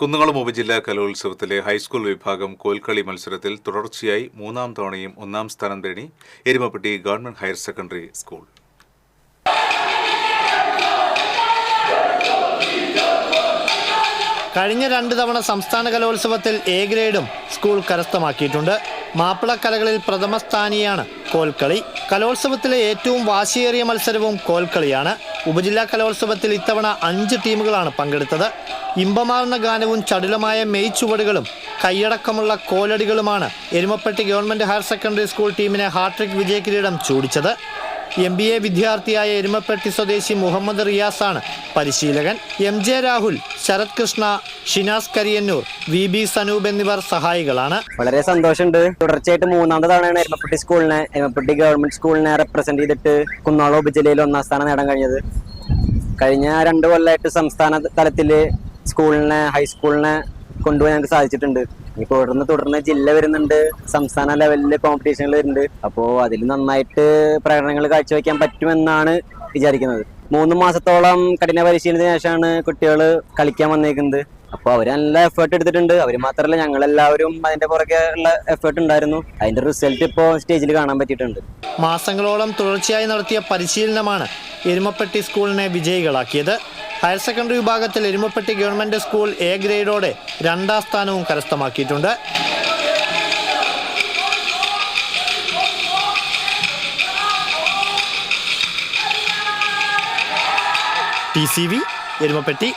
കുന്നംകുളം ഉപജില്ലാ കലോത്സവത്തിലെ ഹൈസ്കൂൾ വിഭാഗം കോൽക്കളി മത്സരത്തിൽ തുടർച്ചയായി മൂന്നാം തവണയും ഒന്നാം സ്ഥാനം നേടി Erumapetty government higher secondary school. കഴിഞ്ഞ രണ്ട് തവണ സംസ്ഥാന കലോത്സവത്തിൽ എ ഗ്രേഡും സ്കൂൾ കരസ്ഥമാക്കിയിട്ടുണ്ട്. മാപ്പിളക്കലകളിൽ പ്രഥമ സ്ഥാനിയാണ് കോൽക്കളി. കലോത്സവത്തിലെ ഏറ്റവും വാശിയേറിയ മത്സരവും കോൽക്കളിയാണ്. ഉപജില്ലാ കലോത്സവത്തിൽ ഇത്തവണ അഞ്ച് ടീമുകളാണ് പങ്കെടുത്തത്. ഇമ്പമാർന്ന ഗാനവും ചടുലമായ മെയ് ചുവടുകളും കൈയടക്കമുള്ള കോലടികളുമാണ് Erumapetty government higher secondary school ടീമിനെ ഹാട്രിക് വിജയകിരീടം ചൂടിച്ചത്. എം ബി എ വിദ്യാർത്ഥിയായ എരുമപ്പെട്ടി സ്വദേശി മുഹമ്മദ് റിയാസാണ്. പരിശീലകൻ M J Rahul Sharath Krishna Shinas Kariyannur V B Sanoop എന്നിവർ സഹായികളാണ്. വളരെ സന്തോഷമുണ്ട്. തുടർച്ചയായിട്ട് മൂന്നാമത്തെ തവണയാണ് എരുമപ്പെട്ടി സ്കൂളിനെ എരുമപ്പെട്ടി ഗവൺമെന്റ് സ്കൂളിനെ റെപ്രസെന്റ് ചെയ്തിട്ട് കുന്നോളം ഉപജില്ലയിൽ ഒന്നാം സ്ഥാനം നേടാൻ കഴിഞ്ഞത്. കഴിഞ്ഞ രണ്ട് കൊല്ലമായിട്ട് സംസ്ഥാന തലത്തിൽ സ്കൂളിനെ ഹൈസ്കൂളിനെ കൊണ്ടുപോകാൻ ഞങ്ങൾക്ക് സാധിച്ചിട്ടുണ്ട്. ഇനി തുടർന്ന് തുടർന്ന് ജില്ല വരുന്നുണ്ട്. സംസ്ഥാന ലെവലിൽ കോമ്പറ്റീഷനുകൾ വരുന്നുണ്ട്. അപ്പോൾ അതിൽ നന്നായിട്ട് പ്രകടനങ്ങൾ കാഴ്ചവെക്കാൻ പറ്റുമെന്നാണ് വിചാരിക്കുന്നത്. മൂന്ന് മാസത്തോളം കഠിന പരിശീലനത്തിന് ശേഷമാണ് കുട്ടികൾ കളിക്കാൻ വന്നേക്കുന്നത്. അപ്പോൾ അവർ നല്ല എഫേർട്ട് എടുത്തിട്ടുണ്ട്. അവർ മാത്രമല്ല ഞങ്ങളെല്ലാവരും അതിന്റെ പുറകെ ഉള്ള എഫേർട്ട് ഉണ്ടായിരുന്നു. അതിന്റെ റിസൾട്ട് ഇപ്പോൾ സ്റ്റേജിൽ കാണാൻ പറ്റിയിട്ടുണ്ട്. മാസങ്ങളോളം തുടർച്ചയായി നടത്തിയ പരിശീലനമാണ് എരുമപ്പെട്ടി സ്കൂളിനെ വിജയികളാക്കിയത്. ഹയർ സെക്കൻഡറി വിഭാഗത്തിൽ എരുമപ്പെട്ടി ഗവൺമെന്റ് സ്കൂൾ എ ഗ്രേഡോടെ രണ്ടാം സ്ഥാനവും കരസ്ഥമാക്കിയിട്ടുണ്ട്. T C V Erumapetty